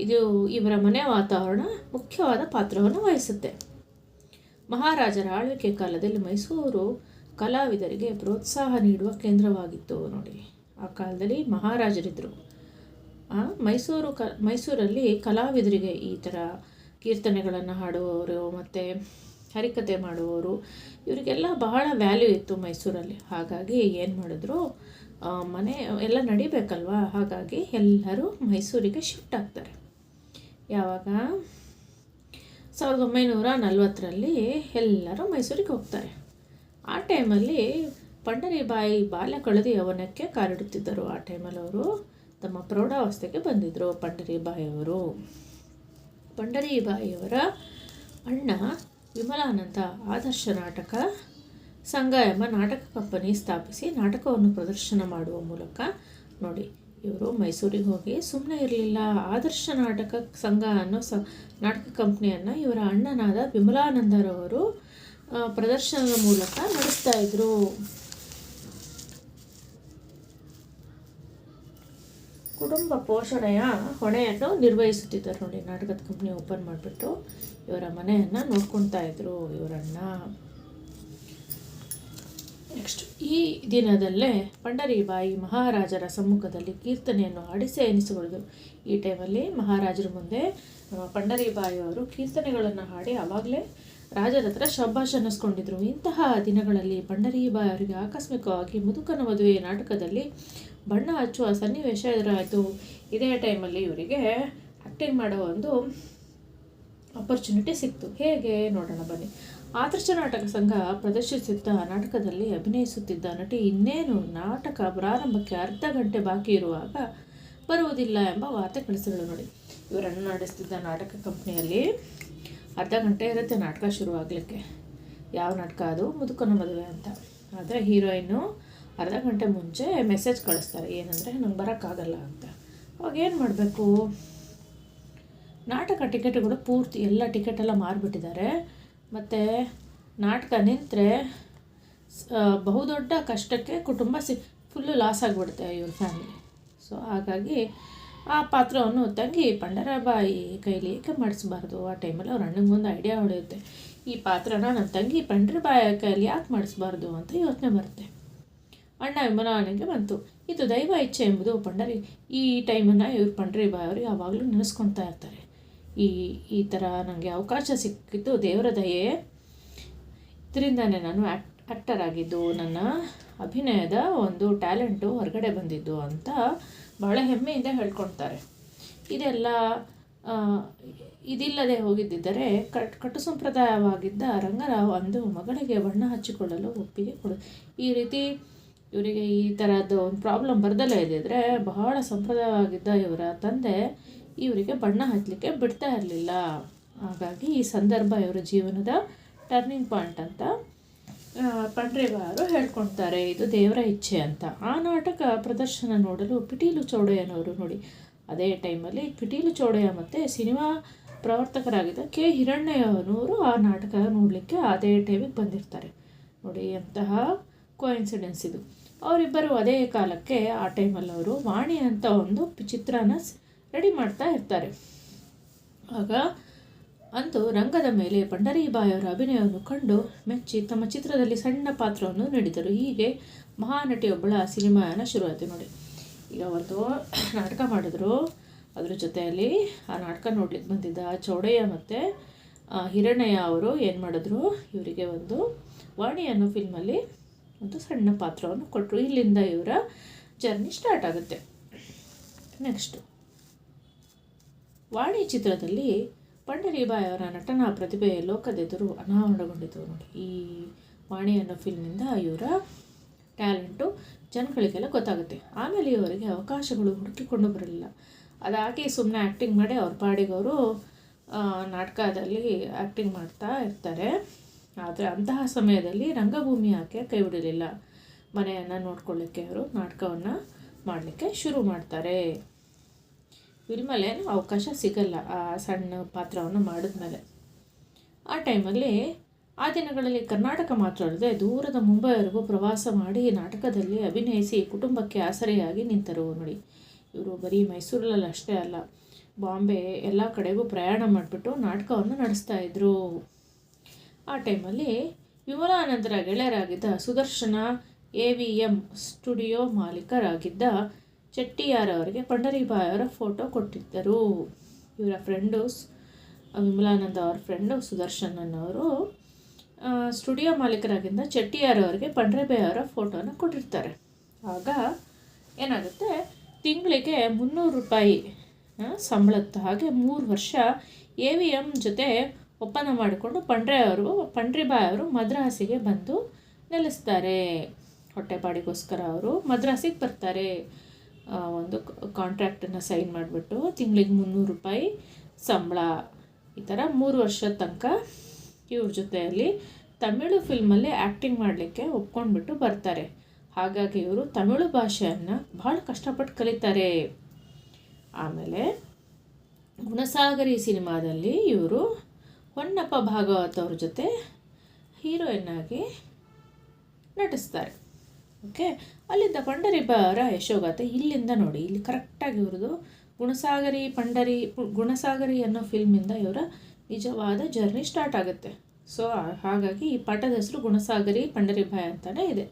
ಇದು ಇವರ ಮನೆ ವಾತಾವರಣ ಮುಖ್ಯವಾದ ಪಾತ್ರವನ್ನು ವಹಿಸುತ್ತೆ. ಮಹಾರಾಜರ ಆಳ್ವಿಕೆ ಕಾಲದಲ್ಲಿ ಮೈಸೂರು ಕಲಾವಿದರಿಗೆ ಪ್ರೋತ್ಸಾಹ ನೀಡುವ ಕೇಂದ್ರವಾಗಿತ್ತು ನೋಡಿ. ಆ ಕಾಲದಲ್ಲಿ ಮಹಾರಾಜರಿದ್ದರು ಮೈಸೂರು ಕ, ಮೈಸೂರಲ್ಲಿ ಕಲಾವಿದರಿಗೆ ಈ ಥರ ಕೀರ್ತನೆಗಳನ್ನು ಹಾಡುವವರು ಮತ್ತು ಹರಿಕತೆ ಮಾಡುವವರು, ಇವರಿಗೆಲ್ಲ ಬಹಳ ವ್ಯಾಲ್ಯೂ ಇತ್ತು ಮೈಸೂರಲ್ಲಿ. ಹಾಗಾಗಿ ಏನು ಮಾಡಿದ್ರು ಮನೆ ಎಲ್ಲ ನಡಿಬೇಕಲ್ವಾ? ಹಾಗಾಗಿ ಎಲ್ಲರೂ ಮೈಸೂರಿಗೆ ಶಿಫ್ಟ್ ಆಗ್ತಾರೆ. ಯಾವಾಗ? ಸಾವಿರದ ಒಂಬೈನೂರ ನಲವತ್ತರಲ್ಲಿ ಎಲ್ಲರೂ ಮೈಸೂರಿಗೆ ಹೋಗ್ತಾರೆ. ಆ ಟೈಮಲ್ಲಿ ಪಂಡರಿಬಾಯಿ ಬಾಲ್ಯ ಕಳೆದು ಯವನಕ್ಕೆ ಕಾರಿಡುತ್ತಿದ್ದರು. ಆ ಟೈಮಲ್ಲಿ ಅವರು ತಮ್ಮ ಪ್ರೌಢಾವಸ್ಥೆಗೆ ಬಂದಿದ್ದರು, ಪಂಡರಿಬಾಯಿಯವರು. ಪಂಡರಿಬಾಯಿಯವರ ಅಣ್ಣ ವಿಮಲಾನಂದ ಆದರ್ಶ ನಾಟಕ ಸಂಘ ಎಂಬ ನಾಟಕ ಕಂಪನಿ ಸ್ಥಾಪಿಸಿ ನಾಟಕವನ್ನು ಪ್ರದರ್ಶನ ಮಾಡುವ ಮೂಲಕ ನೋಡಿ ಇವರು ಮೈಸೂರಿಗೆ ಹೋಗಿ ಸುಮ್ಮನೆ ಇರಲಿಲ್ಲ. ಆದರ್ಶ ನಾಟಕ ಸಂಘ ಅನ್ನೋ ಸ, ನಾಟಕ ಕಂಪ್ನಿಯನ್ನು ಇವರ ಅಣ್ಣನಾದ ವಿಮಲಾನಂದರವರು ಪ್ರದರ್ಶನದ ಮೂಲಕ ನಡೆಸ್ತಾ ಇದ್ರು. ಕುಟುಂಬ ಪೋಷಣೆಯ ಹೊಣೆಯನ್ನು ನಿರ್ವಹಿಸುತ್ತಿದ್ದರು ನೋಡಿ. ನಾಟಕದ ಕಂಪ್ನಿ ಓಪನ್ ಮಾಡಿಬಿಟ್ಟು ಇವರ ಮನೆಯನ್ನು ನೋಡ್ಕೊತಾ ಇದ್ರು ಇವರಣ್ಣ. ನೆಕ್ಸ್ಟ್ ಈ ದಿನದಲ್ಲೇ ಪಂಡರಿಬಾಯಿ ಮಹಾರಾಜರ ಸಮ್ಮುಖದಲ್ಲಿ ಕೀರ್ತನೆಯನ್ನು ಹಾಡಿಸಿ ಎನಿಸಿಕೊಳ್ಳೋದು ಈ ಟೈಮಲ್ಲಿ ಮಹಾರಾಜರ ಮುಂದೆ ಪಂಡರಿಬಾಯಿ ಅವರು ಕೀರ್ತನೆಗಳನ್ನು ಹಾಡಿ ಆವಾಗಲೇ ರಾಜರ ಹತ್ರ ಶಬ್ಬಾಷ್ ಇಂತಹ ದಿನಗಳಲ್ಲಿ ಪಂಡರಿಬಾಯಿ ಅವರಿಗೆ ಆಕಸ್ಮಿಕವಾಗಿ ಮುದುಕನ ಮದುವೆ ನಾಟಕದಲ್ಲಿ ಬಣ್ಣ ಹಚ್ಚುವ ಸನ್ನಿವೇಶ ಎದುರಾಯಿತು. ಇದೇ ಟೈಮಲ್ಲಿ ಇವರಿಗೆ ಆ್ಯಕ್ಟಿಂಗ್ ಮಾಡೋ ಒಂದು ಅಪರ್ಚುನಿಟಿ ಸಿಕ್ತು. ಹೇಗೆ? ನೋಡೋಣ ಬನ್ನಿ. ಆದರ್ಶ ನಾಟಕ ಸಂಘ ಪ್ರದರ್ಶಿಸಿದ್ದ ನಾಟಕದಲ್ಲಿ ಅಭಿನಯಿಸುತ್ತಿದ್ದ ನಟಿ ಇನ್ನೇನು ನಾಟಕ ಪ್ರಾರಂಭಕ್ಕೆ ಅರ್ಧ ಗಂಟೆ ಬಾಕಿ ಇರುವಾಗ ಬರುವುದಿಲ್ಲ ಎಂಬ ವಾರ್ತೆ ಕಳಿಸಿದಳು ನೋಡಿ. ಇವರನ್ನು ನಡೆಸ್ತಿದ್ದ ನಾಟಕ ಕಂಪ್ನಿಯಲ್ಲಿ ಅರ್ಧ ಗಂಟೆ ಇರುತ್ತೆ ನಾಟಕ ಶುರುವಾಗಲಿಕ್ಕೆ. ಯಾವ ನಾಟಕ ಅದು? ಮುದುಕನ ಮದುವೆ ಅಂತ. ಆದರೆ ಹೀರೋಯಿನ್ನು ಅರ್ಧ ಗಂಟೆ ಮುಂಚೆ ಮೆಸೇಜ್ ಕಳಿಸ್ತಾರೆ. ಏನಂದರೆ, ನಂಗೆ ಬರೋಕ್ಕಾಗಲ್ಲ ಅಂತ. ಅವಾಗ ಏನು ಮಾಡಬೇಕು? ನಾಟಕ ಟಿಕೆಟ್ಗಳು ಪೂರ್ತಿ ಎಲ್ಲ ಟಿಕೆಟೆಲ್ಲ ಮಾರಿಬಿಟ್ಟಿದ್ದಾರೆ. ಮತ್ತು ನಾಟಕ ನಿಂತರೆ ಬಹುದೊಡ್ಡ ಕಷ್ಟಕ್ಕೆ ಕುಟುಂಬ ಸಿ ಫುಲ್ಲು ಲಾಸ್ ಆಗಿಬಿಡುತ್ತೆ ಇವ್ರ ಫ್ಯಾಮಿಲಿ ಸೊ ಹಾಗಾಗಿ ಆ ಪಾತ್ರವನ್ನು ತಂಗಿ ಪಂಡರಾಬಾಯಿ ಕೈಲಿ ಏಕೆ ಮಾಡಿಸ್ಬಾರ್ದು? ಆ ಟೈಮಲ್ಲಿ ಅವ್ರ ಅಣ್ಣಂಗೆ ಒಂದು ಐಡಿಯಾ ಹೊಡೆಯುತ್ತೆ. ಈ ಪಾತ್ರನ ನನ್ನ ತಂಗಿ ಪಂಡ್ರಬಾಯಿ ಕೈಲಿ ಯಾಕೆ ಮಾಡಿಸ್ಬಾರ್ದು ಅಂತ ಯೋಚನೆ ಬರುತ್ತೆ. ಅಣ್ಣ ವಿಮಲಾನಿಗೆ ಬಂತು. ಇದು ದೈವ ಇಚ್ಛೆ ಎಂಬುದು ಪಂಡರಿ. ಈ ಟೈಮನ್ನು ಇವ್ರು ಪಂಡ್ರಿಬಾಯಿ ಅವರು ಯಾವಾಗಲೂ ನೆನೆಸ್ಕೊಳ್ತಾ ಇರ್ತಾರೆ. ಈ ಈ ಥರ ನನಗೆ ಅವಕಾಶ ಸಿಕ್ಕಿದ್ದು ದೇವರ ದಯೆ. ಇದರಿಂದನೇ ನಾನು ಆ್ಯಕ್ಟ್ ಆಗಿದ್ದು ನನ್ನ ಅಭಿನಯದ ಒಂದು ಟ್ಯಾಲೆಂಟು ಹೊರಗಡೆ ಬಂದಿದ್ದು ಅಂತ ಬಹಳ ಹೆಮ್ಮೆಯಿಂದ ಹೇಳ್ಕೊಳ್ತಾರೆ. ಇದೆಲ್ಲ ಇದಿಲ್ಲದೆ ಹೋಗಿದ್ದರೆ ಕಟ್, ಕಟು ಸಂಪ್ರದಾಯವಾಗಿದ್ದ ರಂಗರಾವ್ ಅಂದು ಮಗಳಿಗೆ ಬಣ್ಣ ಹಚ್ಚಿಕೊಳ್ಳಲು ಒಪ್ಪಿಗೆ ಕೊಡು, ಈ ರೀತಿ ಇವರಿಗೆ ಈ ಥರದ್ದು ಒಂದು ಪ್ರಾಬ್ಲಮ್ ಬರದಲ್ಲೇ ಇದ್ದಿದ್ರೆ ಬಹಳ ಸಂಪ್ರದಾಯವಾಗಿದ್ದ ಇವರ ತಂದೆ ಇವರಿಗೆ ಬಣ್ಣ ಹಚ್ಚಲಿಕ್ಕೆ ಬಿಡ್ತಾ ಇರಲಿಲ್ಲ. ಹಾಗಾಗಿ ಈ ಸಂದರ್ಭ ಇವರ ಜೀವನದ ಟರ್ನಿಂಗ್ ಪಾಯಿಂಟ್ ಅಂತ ಪಂಡ್ರೆಗಾರು ಹೇಳ್ಕೊಳ್ತಾರೆ. ಇದು ದೇವರ ಇಚ್ಛೆ ಅಂತ. ಆ ನಾಟಕ ಪ್ರದರ್ಶನ ನೋಡಲು ಪಿಟೀಲು ಚೌಡಯ್ಯನವರು ನೋಡಿ. ಅದೇ ಟೈಮಲ್ಲಿ ಪಿಟೀಲು ಚೌಡಯ್ಯ ಮತ್ತು ಸಿನಿಮಾ ಪ್ರವರ್ತಕರಾಗಿದ್ದ ಕೆ ಹಿರಣ್ಣಯ್ಯನವರು ಆ ನಾಟಕ ನೋಡಲಿಕ್ಕೆ ಅದೇ ಟೈಮಿಗೆ ಬಂದಿರ್ತಾರೆ. ನೋಡಿ ಎಂತಹ ಕೋಇನ್ಸಿಡೆನ್ಸ್ ಇದು. ಅವರಿಬ್ಬರು ಅದೇ ಕಾಲಕ್ಕೆ ಆ ಟೈಮಲ್ಲಿ ಅವರು ವಾಣಿ ಅಂತ ಒಂದು ಚಿತ್ರನ ರೆಡಿ ಮಾಡ್ತಾ ಇರ್ತಾರೆ. ಆಗ ಅಂದು ರಂಗದ ಮೇಲೆ ಪಂಡರೀಬಾಯಿಯವರ ಅಭಿನಯವನ್ನು ಕಂಡು ಮೆಚ್ಚಿ ತಮ್ಮ ಚಿತ್ರದಲ್ಲಿ ಸಣ್ಣ ಪಾತ್ರವನ್ನು ನೀಡಿದರು. ಹೀಗೆ ಮಹಾನಟಿಯೊಬ್ಬಳ ಸಿನಿಮಾನ ಶುರುವಾಯಿತು ನೋಡಿ. ಈಗ ಒಂದು ನಾಟಕ ಮಾಡಿದ್ರು. ಅದ್ರ ಜೊತೆಯಲ್ಲಿ ಆ ನಾಟಕ ನೋಡ್ಲಿಕ್ಕೆ ಬಂದಿದ್ದ ಚೌಡಯ್ಯ ಮತ್ತು ಹಿರಣಯ್ಯ ಅವರು ಏನು ಮಾಡಿದ್ರು? ಇವರಿಗೆ ಒಂದು ವಾಣಿ ಫಿಲ್ಮಲ್ಲಿ ಒಂದು ಸಣ್ಣ ಪಾತ್ರವನ್ನು ಕೊಟ್ಟರು ಇಲ್ಲಿಂದ ಇವರ ಜರ್ನಿ ಸ್ಟಾರ್ಟ್ ಆಗುತ್ತೆ. ನೆಕ್ಸ್ಟು. ವಾಣಿ ಚಿತ್ರದಲ್ಲಿ ಪಂಡರೀಬಾಯಿ ಅವರ ನಟನಾ ಪ್ರತಿಭೆ ಲೋಕದೆದುರು ಅನಾವರಣಗೊಂಡಿತು ನೋಡಿ. ಈ ವಾಣಿ ಅನ್ನೋ ಫಿಲ್ಮಿಂದ ಇವರ ಟ್ಯಾಲೆಂಟು ಜನಗಳಿಗೆಲ್ಲ ಗೊತ್ತಾಗುತ್ತೆ. ಆಮೇಲೆ ಇವರಿಗೆ ಅವಕಾಶಗಳು ಹುಡುಕಿಕೊಂಡು ಬರಲಿಲ್ಲ. ಅದಾಗಿ ಸುಮ್ಮನೆ ಆ್ಯಕ್ಟಿಂಗ್ ಮಾಡಿ ಅವ್ರ ಪಾಡಿಗೆ ಅವರು ನಾಟಕದಲ್ಲಿ ಆ್ಯಕ್ಟಿಂಗ್ ಮಾಡ್ತಾ ಇರ್ತಾರೆ. ಆದರೆ ಅಂತಹ ಸಮಯದಲ್ಲಿ ರಂಗಭೂಮಿ ಆಕೆ ಕೈ ಬಿಡಲಿಲ್ಲ? ಮನೆಯನ್ನು ನೋಡ್ಕೊಳ್ಳಿಕ್ಕೆ ಅವರು ನಾಟಕವನ್ನು ಮಾಡಲಿಕ್ಕೆ ಶುರು ಮಾಡ್ತಾರೆ. ಫಿಲ್ಮಲ್ಲೇನು ಅವಕಾಶ ಸಿಗಲ್ಲ ಆ ಸಣ್ಣ ಪಾತ್ರವನ್ನು ಮಾಡಿದ್ಮೇಲೆ. ಆ ಟೈಮಲ್ಲಿ ಆ ದಿನಗಳಲ್ಲಿ ಕರ್ನಾಟಕ ಮಾತ್ರ ಅಲ್ಲದೆ ದೂರದ ಮುಂಬೈವರೆಗೂ ಪ್ರವಾಸ ಮಾಡಿ ನಾಟಕದಲ್ಲಿ ಅಭಿನಯಿಸಿ ಕುಟುಂಬಕ್ಕೆ ಆಸರೆಯಾಗಿ ನಿಂತರು ನೋಡಿ. ಇವರು ಬರೀ ಮೈಸೂರಲ್ಲಿ ಅಷ್ಟೇ ಅಲ್ಲ, ಬಾಂಬೆ ಎಲ್ಲ ಕಡೆಗೂ ಪ್ರಯಾಣ ಮಾಡಿಬಿಟ್ಟು ನಾಟಕವನ್ನು ನಡೆಸ್ತಾ ಇದ್ರು. ಆ ಟೈಮಲ್ಲಿ ವಿಮಲಾನಂದರ ಗೆಳೆಯರಾಗಿದ್ದ Sudarshana A V M studio ಮಾಲೀಕರಾಗಿದ್ದ Chettiar ಅವರಿಗೆ ಪಂಡರಿಬಾಯಿ ಅವರ ಫೋಟೋ ಕೊಟ್ಟಿದ್ದರು. ಇವರ ಫ್ರೆಂಡು ವಿಮಲಾನಂದ ಅವರ ಫ್ರೆಂಡು ಸುದರ್ಶನ್ ಅವರು ಸ್ಟುಡಿಯೋ ಮಾಲೀಕರಾಗಿಂದ ಚಟ್ಟಿಯಾರವರಿಗೆ ಅವರಿಗೆ ಪಂಡ್ರೆಬಾಯಿ ಅವರ ಫೋಟೋನ ಕೊಟ್ಟಿರ್ತಾರೆ. ಆಗ ಏನಾಗುತ್ತೆ? ತಿಂಗಳಿಗೆ ಮುನ್ನೂರು ರೂಪಾಯಿ ಸಂಬಳದ ಹಾಗೆ ಮೂರು ವರ್ಷ ಎ ವಿ ಎಂ ಜೊತೆ ಒಪ್ಪಂದ ಮಾಡಿಕೊಂಡು ಪಂಡ್ರೆ ಅವರು, ಪಂಡ್ರಿಬಾಯ್ ಅವರು ಮದ್ರಾಸಿಗೆ ಬಂದು ನೆಲೆಸ್ತಾರೆ. ಹೊಟ್ಟೆಪಾಡಿಗೋಸ್ಕರ ಅವರು ಮದ್ರಾಸಿಗೆ ಬರ್ತಾರೆ. ಒಂದು ಕಾಂಟ್ರ್ಯಾಕ್ಟನ್ನು ಸೈನ್ ಮಾಡಿಬಿಟ್ಟು ತಿಂಗಳಿಗೆ ಮುನ್ನೂರು ರೂಪಾಯಿ ಸಂಬಳ. ಈ ಥರ ಮೂರು ವರ್ಷದ ತನಕ ಇವ್ರ ಜೊತೆಯಲ್ಲಿ ತಮಿಳು ಫಿಲ್ಮಲ್ಲಿ ಆ್ಯಕ್ಟಿಂಗ್ ಮಾಡಲಿಕ್ಕೆ ಒಪ್ಕೊಂಡ್ಬಿಟ್ಟು ಬರ್ತಾರೆ. ಹಾಗಾಗಿ ಇವರು ತಮಿಳು ಭಾಷೆಯನ್ನು ಭಾಳ ಕಷ್ಟಪಟ್ಟು ಕಲಿತಾರೆ. ಆಮೇಲೆ ಗುಣಸಾಗರಿ ಸಿನಿಮಾದಲ್ಲಿ ಇವರು ಹೊನ್ನಪ್ಪ ಭಾಗವತ್ ಅವ್ರ ಜೊತೆ ಹೀರೋಯಿನ್ ಆಗಿ ನಟಿಸ್ತಾರೆ. ಓಕೆ? ಅಲ್ಲಿಂದ ಪಂಡರಿಬ್ಬರ ಯಶೋಗಾಥೆ ಇಲ್ಲಿಂದ ನೋಡಿ, ಇಲ್ಲಿ ಕರೆಕ್ಟಾಗಿ ಇವ್ರದ್ದು ಗುಣಸಾಗರಿ, ಪಂಡರಿ, ಗುಣಸಾಗರಿ ಅನ್ನೋ ಫಿಲ್ಮಿಂದ ಇವರ ನಿಜವಾದ ಜರ್ನಿ ಸ್ಟಾರ್ಟ್ ಆಗುತ್ತೆ. ಸೊ ಹಾಗಾಗಿ ಈ ಪಾಠದ ಹೆಸರು ಗುಣಸಾಗರಿ ಪಂಡರಿಭಾಯ್ ಅಂತಲೇ ಇದೆ.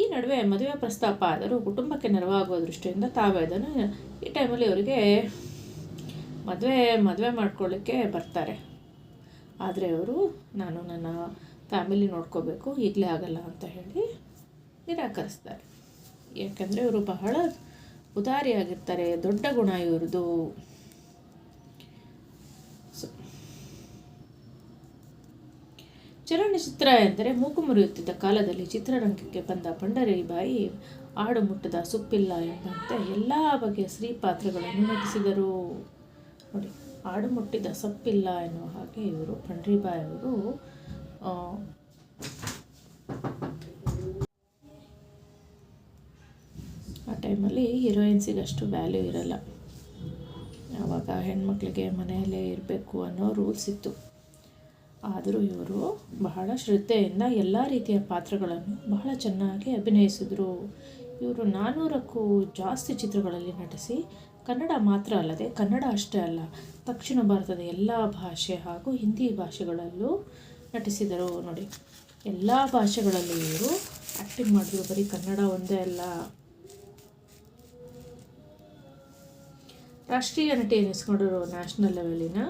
ಈ ನಡುವೆ ಮದುವೆ ಪ್ರಸ್ತಾಪ ಆದರೂ ಕುಟುಂಬಕ್ಕೆ ನೆರವಾಗುವ ದೃಷ್ಟಿಯಿಂದ ತಾವೇ ಅದನ್ನು ಈ ಟೈಮಲ್ಲಿ ಅವರಿಗೆ ಮದುವೆ ಮದುವೆ ಮಾಡ್ಕೊಳ್ಳಿಕ್ಕೆ ಬರ್ತಾರೆ. ಆದರೆ ಅವರು, ನಾನು ನನ್ನ ಫ್ಯಾಮಿಲಿ ನೋಡ್ಕೋಬೇಕು, ಈಗಲೇ ಆಗಲ್ಲ ಅಂತ ಹೇಳಿ ನಿರಾಕರಿಸ್ತಾರೆ. ಯಾಕಂದರೆ ಇವರು ಬಹಳ ಉದಾರಿಯಾಗಿರ್ತಾರೆ, ದೊಡ್ಡ ಗುಣ ಇವ್ರದ್ದು ಚಲನಚಿತ್ರ ಎಂದರೆ ಮೂಗು ಮುರಿಯುತ್ತಿದ್ದ ಕಾಲದಲ್ಲಿ ಚಿತ್ರರಂಗಕ್ಕೆ ಬಂದ ಪಂಡರಿಬಾಯಿ ಆಡು ಮುಟ್ಟದ ಸುಪ್ಪಿಲ್ಲ ಎಂಬಂತೆ ಎಲ್ಲ ಬಗೆಯ ಸ್ತ್ರೀ ಪಾತ್ರಗಳನ್ನು ನಟಿಸಿದರು. ನೋಡಿ, ಆಡು ಮುಟ್ಟಿದ ಸೊಪ್ಪಿಲ್ಲ ಎನ್ನುವ ಹಾಗೆ ಇವರು ಪಂಡ್ರಿಬಾಯಿ ಅವರು ಆ ಟೈಮಲ್ಲಿ ಹೀರೋಯಿನ್ಸಿಗೆ ಅಷ್ಟು ವ್ಯಾಲ್ಯೂ ಇರಲ್ಲ. ಆವಾಗ ಹೆಣ್ಮಕ್ಳಿಗೆ ಮನೆಯಲ್ಲೇ ಇರಬೇಕು ಅನ್ನೋ ರೂಲ್ಸ್ ಇತ್ತು. ಆದರೂ ಇವರು ಬಹಳ ಶ್ರದ್ಧೆಯಿಂದ ಎಲ್ಲ ರೀತಿಯ ಪಾತ್ರಗಳನ್ನು ಬಹಳ ಚೆನ್ನಾಗಿ ಅಭಿನಯಿಸಿದರು. ಇವರು ನಾನ್ನೂರಕ್ಕೂ ಜಾಸ್ತಿ ಚಿತ್ರಗಳಲ್ಲಿ ನಟಿಸಿ, ಕನ್ನಡ ಮಾತ್ರ ಅಲ್ಲದೆ, ಕನ್ನಡ ಅಷ್ಟೇ ಅಲ್ಲ, ದಕ್ಷಿಣ ಭಾರತದ ಎಲ್ಲ ಭಾಷೆ ಹಾಗೂ ಹಿಂದಿ ಭಾಷೆಗಳಲ್ಲೂ ನಟಿಸಿದರು ನೋಡಿ. ಎಲ್ಲ ಭಾಷೆಗಳಲ್ಲಿ ಇವರು ಆ್ಯಕ್ಟಿಂಗ್ ಮಾಡಿದ್ರು, ಬರೀ ಕನ್ನಡ ಒಂದೇ ಅಲ್ಲ. ರಾಷ್ಟ್ರೀಯ ನಟಿ ಎನಿಸ್ಕೊಂಡರು ನ್ಯಾಷನಲ್ ಲೆವೆಲಿನ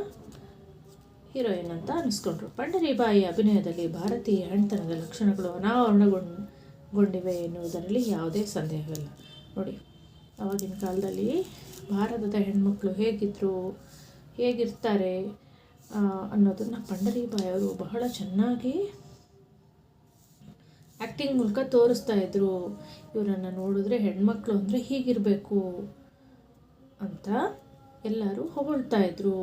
ಹೀರೋಯಿನ್ ಅಂತ ಅನಿಸ್ಕೊಂಡ್ರು. ಪಂಡರಿಬಾಯಿ ಅಭಿನಯದಲ್ಲಿ ಭಾರತೀಯ ಹೆಣ್ತನದ ಲಕ್ಷಣಗಳು ಅನಾವರಣಗೊಂಡಿವೆ ಎನ್ನುವುದರಲ್ಲಿ ಯಾವುದೇ ಸಂದೇಹವಿಲ್ಲ. ನೋಡಿ, ಆವಾಗಿನ ಕಾಲದಲ್ಲಿ ಭಾರತದ ಹೆಣ್ಮಕ್ಳು ಹೇಗಿದ್ದರು ಹೇಗಿರ್ತಾರೆ ಅನ್ನೋದನ್ನು ಪಂಡರಿಬಾಯಿ ಅವರು ಬಹಳ ಚೆನ್ನಾಗಿ ಆ್ಯಕ್ಟಿಂಗ್ ಮೂಲಕ ತೋರಿಸ್ತಾ ಇದ್ರು. ಇವರನ್ನು ನೋಡಿದ್ರೆ ಹೆಣ್ಮಕ್ಳು ಅಂದರೆ ಹೀಗಿರಬೇಕು. ಅಂತ ಎಲ್ಲರೂ ಹೊಗಳ್ತಾ ಇದ್ರು.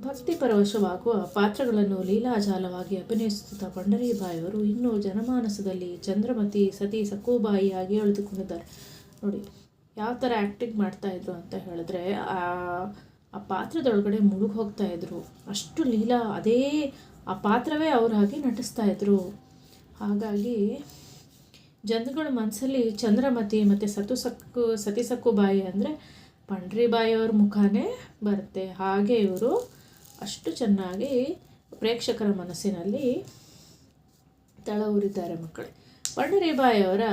ಭಕ್ತಿ ಪರವಶವಾಗುವ ಪಾತ್ರಗಳನ್ನು ಲೀಲಾಜಾಲವಾಗಿ ಅಭಿನಯಿಸುತ್ತಾ ಪಂಡರೀಬಾಯಿಯವರು ಇನ್ನೂ ಜನಮಾನಸದಲ್ಲಿ ಚಂದ್ರಮತಿ, ಸತಿ ಸಕೂಬಾಯಿಯಾಗಿ ಉಳಿದುಕೊಂಡಿದ್ದಾರೆ ನೋಡಿ, ಯಾವ ಥರ ಆ್ಯಕ್ಟಿಂಗ್ ಮಾಡ್ತಾಯಿದ್ರು ಅಂತ ಹೇಳಿದ್ರೆ ಆ ಪಾತ್ರದೊಳಗಡೆ ಮುಳುಗಿ ಹೋಗ್ತಾ ಇದ್ರು. ಅಷ್ಟು ಲೀಲಾ, ಅದೇ ಆ ಪಾತ್ರವೇ ಅವರಾಗಿ ನಟಿಸ್ತಾ ಇದ್ರು. ಹಾಗಾಗಿ ಜನಗಳ ಮನಸ್ಸಲ್ಲಿ ಚಂದ್ರಮತಿ ಮತ್ತು ಸತು ಸಕ್ಕು, ಸತಿ ಸಕ್ಕುಬಾಯಿ ಅಂದರೆ ಪಂಡ್ರಿಬಾಯಿಯವ್ರ ಮುಖನೇ ಬರುತ್ತೆ. ಹಾಗೆ ಇವರು ಅಷ್ಟು ಚೆನ್ನಾಗಿ ಪ್ರೇಕ್ಷಕರ ಮನಸ್ಸಿನಲ್ಲಿ ತಳ ಊರಿದ್ದಾರೆ ಮಕ್ಕಳೇ ಪಂಡರಿಬಾಯಿಯವರ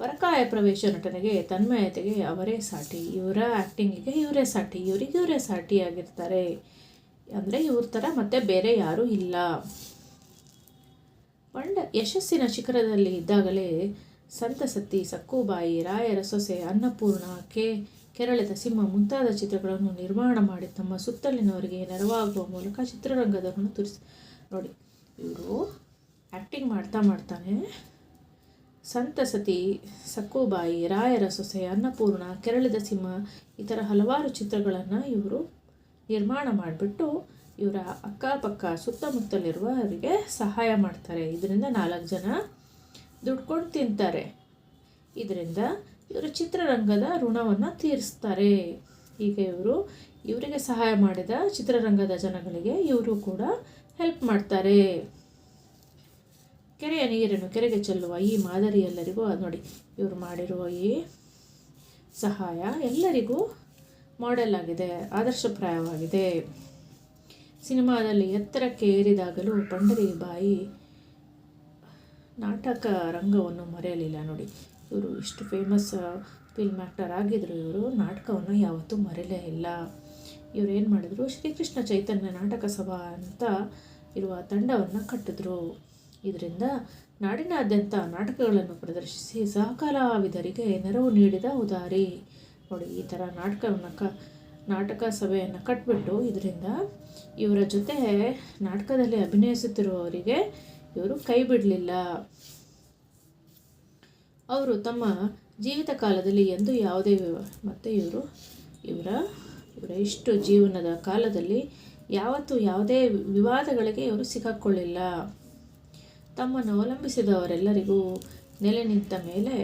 ಪರಕಾಯ ಪ್ರವೇಶ ನಟನೆಗೆ, ತನ್ಮಯತೆಗೆ ಅವರೇ ಸಾಟಿ. ಇವರ ಆ್ಯಕ್ಟಿಂಗಿಗೆ ಇವರೇ ಸಾಟಿ. ಇವರಿಗೆ ಇವರೇ ಸಾಟಿಯಾಗಿರ್ತಾರೆ ಅಂದರೆ ಇವ್ರ ಥರ ಮತ್ತೆ ಬೇರೆ ಯಾರೂ ಇಲ್ಲ. ಪಂಡ ಯಶಸ್ಸಿನ ಶಿಖರದಲ್ಲಿ ಇದ್ದಾಗಲೇ ಸಂತಸತಿ ಸಕ್ಕುಬಾಯಿ ರಾಯರ ಸೊಸೆ, ಅನ್ನಪೂರ್ಣ, ಕೆ. ಕೆರಳಿದ ಸಿಂಹ ಮುಂತಾದ ಚಿತ್ರಗಳನ್ನು ನಿರ್ಮಾಣ ಮಾಡಿ ತಮ್ಮ ಸುತ್ತಲಿನವರಿಗೆ ನೆರವಾಗುವ ಮೂಲಕ ಚಿತ್ರರಂಗದವರನ್ನು ತೋರಿಸಿ, ನೋಡಿ. ಇವರು ಆ್ಯಕ್ಟಿಂಗ್ ಮಾಡ್ತಾ ಮಾಡ್ತಾನೆ. ಸಂತಸತಿ ಸಕ್ಕುಬಾಯಿ ರಾಯರ ಸೊಸೆ, ಅನ್ನಪೂರ್ಣ ಕೆರಳಿದ ಸಿಂಹ ಈ ಥರ ಹಲವಾರು ಚಿತ್ರಗಳನ್ನು ಇವರು ನಿರ್ಮಾಣ ಮಾಡಿಬಿಟ್ಟು ಇವರ ಅಕ್ಕಪಕ್ಕ ಸುತ್ತಮುತ್ತಲಿರುವವರಿಗೆ ಸಹಾಯ ಮಾಡ್ತಾರೆ. ಇದರಿಂದ ನಾಲ್ಕು ಜನ ದುಡ್ಕೊಂಡು ತಿಂತಾರೆ. ಇದರಿಂದ ಇವರು ಚಿತ್ರರಂಗದ ಋಣವನ್ನು ತೀರಿಸ್ತಾರೆ. ಈಗ ಇವರು ಇವರಿಗೆ ಸಹಾಯ ಮಾಡಿದ ಚಿತ್ರರಂಗದ ಜನಗಳಿಗೆ ಇವರು ಕೂಡ ಹೆಲ್ಪ್ ಮಾಡ್ತಾರೆ. ಕೆರೆಯ ನೀರನ್ನು ಕೆರೆಗೆ ಚೆಲ್ಲುವ ಈ ಮಾದರಿ ಎಲ್ಲರಿಗೂ ನೋಡಿ, ಇವರು ಮಾಡಿರುವ ಈ ಸಹಾಯ ಎಲ್ಲರಿಗೂ ಮಾಡೆಲ್ ಆಗಿದೆ, ಆದರ್ಶಪ್ರಾಯವಾಗಿದೆ. ಸಿನಿಮಾದಲ್ಲಿ ಎತ್ತರಕ್ಕೆ ಏರಿದಾಗಲೂ ಪಂಡರಿ ಬಾಯಿ ನಾಟಕ ರಂಗವನ್ನು ಮರೆಯಲಿಲ್ಲ ನೋಡಿ. ಇವರು ಇಷ್ಟು ಫೇಮಸ್ ಫಿಲ್ಮ್ ಆ್ಯಕ್ಟರ್ ಆಗಿದ್ದರು ಇವರು, ನಾಟಕವನ್ನು ಯಾವತ್ತೂ ಮರೆಯಲೇ ಇಲ್ಲ. ಇವರು ಏನು ಮಾಡಿದ್ರು, ಶ್ರೀಕೃಷ್ಣ ಚೈತನ್ಯ ನಾಟಕ ಸಭಾ ಅಂತ ಇರುವ ತಂಡವನ್ನು ಕಟ್ಟಿದ್ರು. ಇದರಿಂದ ನಾಡಿನಾದ್ಯಂತ ನಾಟಕಗಳನ್ನು ಪ್ರದರ್ಶಿಸಿ ಸಹಕಲಾವಿದರಿಗೆ ನೆರವು ನೀಡಿದ ಉದಾರಿ. ನೋಡಿ, ಈ ಥರ ನಾಟಕವನ್ನು ಕ, ನಾಟಕ ಸಭೆಯನ್ನು ಕಟ್ಬಿಟ್ಟು ಇದರಿಂದ ಇವರ ಜೊತೆ ನಾಟಕದಲ್ಲಿ ಅಭಿನಯಿಸುತ್ತಿರುವವರಿಗೆ ಇವರು ಕೈ ಬಿಡಲಿಲ್ಲ. ಅವರು ತಮ್ಮ ಜೀವಿತ ಕಾಲದಲ್ಲಿ ಎಂದು ಯಾವುದೇ ಮತ್ತು ಇವರು, ಇವರ ಇವರ ಇಷ್ಟು ಜೀವನದ ಕಾಲದಲ್ಲಿ ಯಾವತ್ತೂ ಯಾವುದೇ ವಿವಾದಗಳಿಗೆ ಇವರು ಸಿಕ್ಕಾಕ್ಕೊಳ್ಳಿಲ್ಲ ತಮ್ಮನ್ನು ಅವಲಂಬಿಸಿದವರೆಲ್ಲರಿಗೂ ನೆಲೆ ನಿಂತ ಮೇಲೆ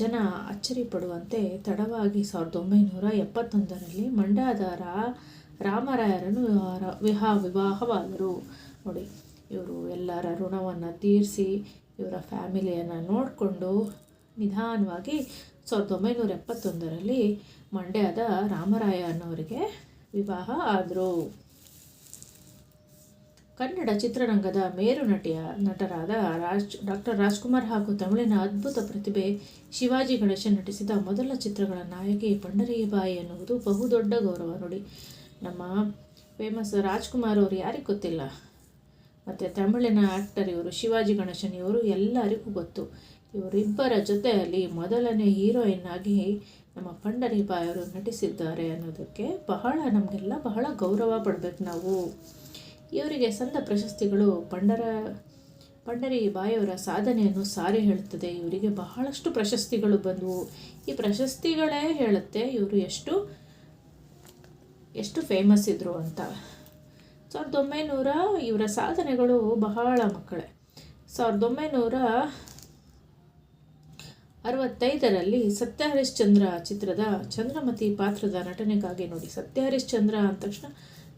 ಜನ ಅಚ್ಚರಿ ಪಡುವಂತೆ ತಡವಾಗಿ ಸಾವಿರದ ಒಂಬೈನೂರ ಎಪ್ಪತ್ತೊಂದರಲ್ಲಿ ಮಂಡ್ಯದ ರಾಮರಾಯರನ್ನು ವಿವಾಹ ವಿವಾಹವಾದರು. ನೋಡಿ ಇವರು ಎಲ್ಲರ ಋಣವನ್ನು ತೀರಿಸಿ ಇವರ ಫ್ಯಾಮಿಲಿಯನ್ನು ನೋಡಿಕೊಂಡು ನಿಧಾನವಾಗಿ ಸಾವಿರದ ಒಂಬೈನೂರ ಎಪ್ಪತ್ತೊಂದರಲ್ಲಿ ಮಂಡ್ಯದ ರಾಮರಾಯ ಅನ್ನೋರಿಗೆ ವಿವಾಹ ಆದರು. ಕನ್ನಡ ಚಿತ್ರರಂಗದ ಮೇರು ನಟಿಯ ನಟರಾದ ರಾಜ್, ಡಾಕ್ಟರ್ ರಾಜ್ಕುಮಾರ್ ಹಾಗೂ ತಮಿಳಿನ ಅದ್ಭುತ ಪ್ರತಿಭೆ ಶಿವಾಜಿ ಗಣೇಶ ನಟಿಸಿದ ಮೊದಲ ಚಿತ್ರಗಳ ನಾಯಕಿ ಪಂಡರೀಬಾಯಿ ಎನ್ನುವುದು ಬಹುದೊಡ್ಡ ಗೌರವ ನೋಡಿ. ನಮ್ಮ ಫೇಮಸ್ ರಾಜ್ಕುಮಾರ್ ಅವರು ಯಾರಿಗೆ ಗೊತ್ತಿಲ್ಲ? ಮತ್ತು ತಮಿಳಿನ ಆ್ಯಕ್ಟರ್ ಇವರು ಶಿವಾಜಿ ಗಣೇಶನ್, ಇವರು ಎಲ್ಲರಿಗೂ ಗೊತ್ತು. ಇವರಿಬ್ಬರ ಜೊತೆಯಲ್ಲಿ ಮೊದಲನೇ ಹೀರೋಯಿನ್ ಆಗಿ ನಮ್ಮ ಪಂಡರಿ ಅವರು ನಟಿಸಿದ್ದಾರೆ ಅನ್ನೋದಕ್ಕೆ ಬಹಳ ನಮಗೆಲ್ಲ ಬಹಳ ಗೌರವ ಪಡಬೇಕು ನಾವು. ಇವರಿಗೆ ಸಂದ ಪ್ರಶಸ್ತಿಗಳು ಪಂಡರ, ಪಂಡರಿ ಬಾಯವರ ಸಾಧನೆಯನ್ನು ಸಾರಿ ಹೇಳುತ್ತದೆ. ಇವರಿಗೆ ಬಹಳಷ್ಟು ಪ್ರಶಸ್ತಿಗಳು ಬಂದವು. ಈ ಪ್ರಶಸ್ತಿಗಳೇ ಹೇಳುತ್ತೆ ಇವರು ಎಷ್ಟು ಎಷ್ಟು ಫೇಮಸ್ ಇದ್ದರು ಅಂತ. ಸಾವಿರದ ಒಂಬೈನೂರ ಇವರ ಸಾಧನೆಗಳು ಬಹಳ ಮಕ್ಕಳೇ. ಸಾವಿರದ ಒಂಬೈನೂರ ಅರವತ್ತೈದರಲ್ಲಿ ಸತ್ಯ ಹರಿಶ್ಚಂದ್ರ ಚಿತ್ರದ ಚಂದ್ರಮತಿ ಪಾತ್ರದ ನಟನೆಗಾಗಿ ನೋಡಿ. ಸತ್ಯ ಹರಿಶ್ಚಂದ್ರ ಅಂದ ತಕ್ಷಣ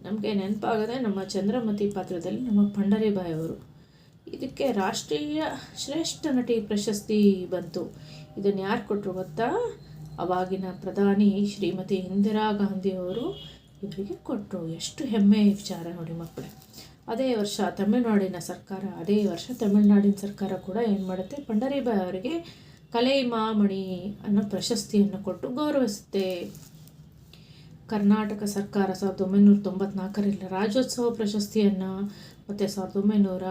ನಮಗೆ ನೆನಪಾಗದೆ ನಮ್ಮ ಚಂದ್ರಮತಿ ಪಾತ್ರದಲ್ಲಿ ನಮ್ಮ ಪಂಡರಿಬಾಯಿ ಅವರು. ಇದಕ್ಕೆ ರಾಷ್ಟ್ರೀಯ ಶ್ರೇಷ್ಠ ನಟಿ ಪ್ರಶಸ್ತಿ ಬಂತು. ಇದನ್ನು ಯಾರು ಕೊಟ್ಟರು ಗೊತ್ತಾ? ಅವಾಗಿನ ಪ್ರಧಾನಿ ಶ್ರೀಮತಿ ಇಂದಿರಾ ಗಾಂಧಿಯವರು ಇವರಿಗೆ ಕೊಟ್ಟರು ಎಷ್ಟು ಹೆಮ್ಮೆಯ ವಿಚಾರ ನೋಡಿ ಮಕ್ಕಳೇ. ಅದೇ ವರ್ಷ ತಮಿಳುನಾಡಿನ ಸರ್ಕಾರ, ಅದೇ ವರ್ಷ ತಮಿಳುನಾಡಿನ ಸರ್ಕಾರ ಕೂಡ ಏನು ಮಾಡುತ್ತೆ? ಪಂಡರಿಬಾಯಿ ಅವರಿಗೆ ಕಲೆ ಮಾಮಣಿ ಅನ್ನೋ ಪ್ರಶಸ್ತಿಯನ್ನು ಕೊಟ್ಟು ಗೌರವಿಸುತ್ತೆ. ಕರ್ನಾಟಕ ಸರ್ಕಾರ ಸಾವಿರದ ಒಂಬೈನೂರ ತೊಂಬತ್ನಾಲ್ಕರಲ್ಲಿ ರಾಜ್ಯೋತ್ಸವ ಪ್ರಶಸ್ತಿಯನ್ನು ಮತ್ತು ಸಾವಿರದ ಒಂಬೈನೂರ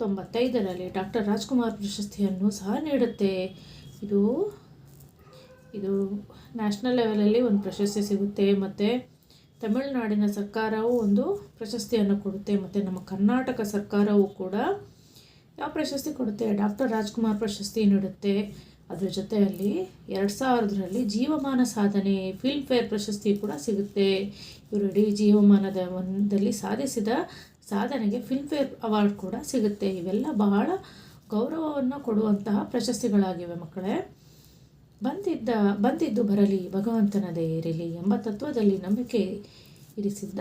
ತೊಂಬತ್ತೈದರಲ್ಲಿ ಡಾಕ್ಟರ್ ರಾಜ್ಕುಮಾರ್ ಪ್ರಶಸ್ತಿಯನ್ನು ಸಹ ನೀಡುತ್ತೆ. ಇದು ಇದು ನ್ಯಾಷನಲ್ ಲೆವೆಲಲ್ಲಿ ಒಂದು ಪ್ರಶಸ್ತಿ ಸಿಗುತ್ತೆ ಮತ್ತು ತಮಿಳುನಾಡಿನ ಸರ್ಕಾರವು ಒಂದು ಪ್ರಶಸ್ತಿಯನ್ನು ಕೊಡುತ್ತೆ ಮತ್ತು ನಮ್ಮ ಕರ್ನಾಟಕ ಸರ್ಕಾರವು ಕೂಡ ಯಾವ ಪ್ರಶಸ್ತಿ ಕೊಡುತ್ತೆ? ಡಾಕ್ಟರ್ ರಾಜ್ಕುಮಾರ್ ಪ್ರಶಸ್ತಿ ನೀಡುತ್ತೆ. ಅದರ ಜೊತೆಯಲ್ಲಿ ಎರಡು ಸಾವಿರದರಲ್ಲಿ ಜೀವಮಾನ ಸಾಧನೆ, ಫಿಲ್ಮ್ಫೇರ್ ಪ್ರಶಸ್ತಿ ಕೂಡ ಸಿಗುತ್ತೆ. ಇವರು ಇಡೀ ಜೀವಮಾನದ ಒಂದಲ್ಲಿ ಸಾಧಿಸಿದ ಸಾಧನೆಗೆ ಫಿಲ್ಮ್ಫೇರ್ ಅವಾರ್ಡ್ ಕೂಡ ಸಿಗುತ್ತೆ. ಇವೆಲ್ಲ ಬಹಳ ಗೌರವವನ್ನು ಕೊಡುವಂತಹ ಪ್ರಶಸ್ತಿಗಳಾಗಿವೆ ಮಕ್ಕಳೇ. ಬಂದಿದ್ದ, ಬಂದಿದ್ದು ಬರಲಿ, ಭಗವಂತನದೇ ಇರಲಿ ಎಂಬ ತತ್ವದಲ್ಲಿ ನಂಬಿಕೆ ಇರಿಸಿದ್ದ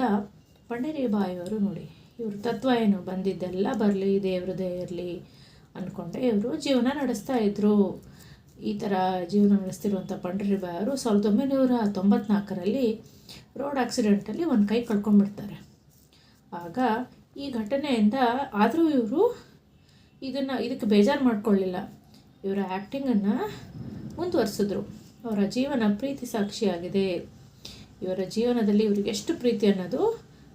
ಪಂಡರಿಬಾಯಿಯವರು ನೋಡಿ. ಇವರು ತತ್ವ ಏನು? ಬಂದಿದ್ದೆಲ್ಲ ಬರಲಿ ದೇವ್ರದೇ ಇರಲಿ ಅಂದ್ಕೊಂಡೆ ಇವರು. ಜೀವನ ನಡೆಸ್ತಾ ಇದ್ದರು ಈ ಥರ ಜೀವನ ನಡೆಸ್ತಿರುವಂಥ ಪಂಡರಿಬಾಯಿ ಅವರು ಸಾವಿರದ ಒಂಬೈನೂರ ತೊಂಬತ್ನಾಲ್ಕರಲ್ಲಿ ರೋಡ್ ಆಕ್ಸಿಡೆಂಟಲ್ಲಿ ಒಂದು ಕೈ ಕಳ್ಕೊಂಡ್ಬಿಡ್ತಾರೆ. ಆಗ ಈ ಘಟನೆಯಿಂದ ಆದರೂ ಇವರು ಇದನ್ನು, ಇದಕ್ಕೆ ಬೇಜಾರು ಮಾಡ್ಕೊಳ್ಳಿಲ್ಲ. ಇವರ ಆ್ಯಕ್ಟಿಂಗನ್ನು ಮುಂದುವರಿಸಿದ್ರು. ಅವರ ಜೀವನ ಪ್ರೀತಿ ಸಾಕ್ಷಿಯಾಗಿದೆ. ಇವರ ಜೀವನದಲ್ಲಿ ಇವ್ರಿಗೆ ಎಷ್ಟು ಪ್ರೀತಿ ಅನ್ನೋದು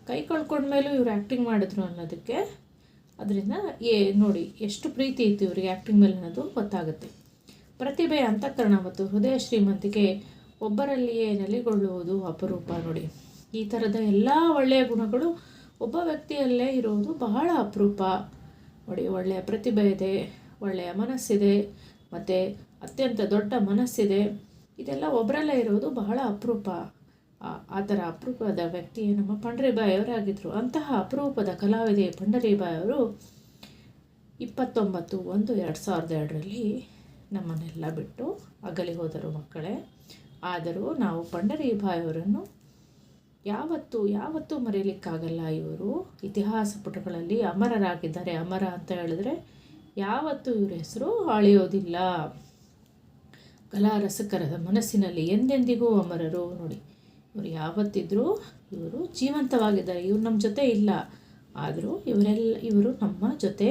ಕೈ ಕಳ್ಕೊಂಡ್ಮೇಲೂ ಇವರು ಆ್ಯಕ್ಟಿಂಗ್ ಮಾಡಿದ್ರು ಅನ್ನೋದಕ್ಕೆ ಅದರಿಂದ ಏ ನೋಡಿ, ಎಷ್ಟು ಪ್ರೀತಿ ಇತ್ತು ಇವರಿಗೆ ಆ್ಯಕ್ಟಿಂಗ್ ಮೇಲೆ ಅನ್ನೋದು ಗೊತ್ತಾಗುತ್ತೆ. ಪ್ರತಿಭೆ, ಅಂತಃಕರಣ ಮತ್ತು ಹೃದಯ ಶ್ರೀಮಂತಿಕೆ ಒಬ್ಬರಲ್ಲಿಯೇ ನೆಲೆಗೊಳ್ಳುವುದು ಅಪರೂಪ, ನೋಡಿ. ಈ ಥರದ ಎಲ್ಲ ಒಳ್ಳೆಯ ಗುಣಗಳು ಒಬ್ಬ ವ್ಯಕ್ತಿಯಲ್ಲೇ ಇರುವುದು ಬಹಳ ಅಪರೂಪ. ನೋಡಿ, ಒಳ್ಳೆಯ ಪ್ರತಿಭೆ ಇದೆ, ಒಳ್ಳೆಯ ಮನಸ್ಸಿದೆ, ಮತ್ತು ಅತ್ಯಂತ ದೊಡ್ಡ ಮನಸ್ಸಿದೆ. ಇದೆಲ್ಲ ಒಬ್ಬರಲ್ಲೇ ಇರೋದು ಬಹಳ ಅಪರೂಪ. ಆ ಥರ ಅಪರೂಪದ ವ್ಯಕ್ತಿ ನಮ್ಮ ಪಂಡರಿಬಾಯಿ ಅವರಾಗಿದ್ದರು ಅಂತಹ ಅಪರೂಪದ ಕಲಾವಿದೆ ಪಂಡರಿಬಾಯಿ ಅವರು ಇಪ್ಪತ್ತೊಂಬತ್ತು ಒಂದು ಎರಡು ಸಾವಿರದ ಎರಡರಲ್ಲಿ ನಮ್ಮನ್ನೆಲ್ಲ ಬಿಟ್ಟು ಅಗಲಿ ಹೋದರು ಮಕ್ಕಳೇ. ಆದರೂ ನಾವು ಪಂಡರೀಬಾಯಿಯವರನ್ನು ಯಾವತ್ತೂ ಯಾವತ್ತೂ ಮರೆಯಲಿಕ್ಕಾಗಲ್ಲ ಇವರು. ಇತಿಹಾಸ ಪುಟಗಳಲ್ಲಿ ಅಮರರಾಗಿದ್ದಾರೆ. ಅಮರ ಅಂತ ಹೇಳಿದ್ರೆ ಯಾವತ್ತೂ ಇವರ ಹೆಸರು ಅಳಿಯೋದಿಲ್ಲ. ಕಲಾ ರಸಕರದ ಮನಸ್ಸಿನಲ್ಲಿ ಎಂದೆಂದಿಗೂ ಅಮರರು ನೋಡಿ. ಇವರು ಯಾವತ್ತಿದ್ರೂ ಇವರು ಜೀವಂತವಾಗಿದ್ದಾರೆ. ಇವರು ನಮ್ಮ ಜೊತೆ ಇಲ್ಲ. ಆದರೂ ಇವರೆಲ್ಲ, ಇವರು ನಮ್ಮ ಜೊತೆ,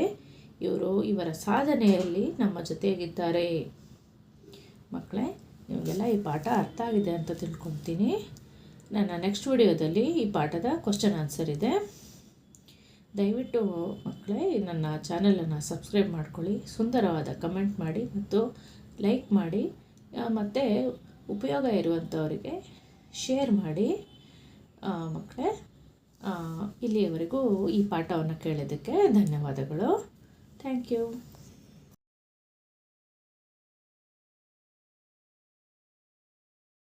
ಇವರು ಇವರ ಸಾಧನೆಯಲ್ಲಿ ನಮ್ಮ ಜೊತೆಗಿದ್ದಾರೆ. ಮಕ್ಕಳೇ ನಿಮಗೆಲ್ಲ ಈ ಪಾಠ ಅರ್ಥ ಆಗಿದೆ ಅಂತ ತಿಳ್ಕೊತೀನಿ. ನನ್ನ ನೆಕ್ಸ್ಟ್ ವಿಡಿಯೋದಲ್ಲಿ ಈ ಪಾಠದ ಕ್ವಶನ್ ಆನ್ಸರ್ ಇದೆ. ದಯವಿಟ್ಟು ಮಕ್ಕಳೇ ನನ್ನ ಚಾನಲನ್ನು ಸಬ್ಸ್ಕ್ರೈಬ್ ಮಾಡ್ಕೊಳ್ಳಿ. ಸುಂದರವಾದ ಕಮೆಂಟ್ ಮಾಡಿ ಮತ್ತು ಲೈಕ್ ಮಾಡಿ. ಮತ್ತು ಉಪಯೋಗ ಇರುವಂಥವರಿಗೆ ಶೇರ್ ಮಾಡಿ ಮಕ್ಕಳೇ ಇಲ್ಲಿಯವರೆಗೂ ಈ ಪಾಠವನ್ನು ಕೇಳಿದ್ದಕ್ಕೆ ಧನ್ಯವಾದಗಳು ಥ್ಯಾಂಕ್ you.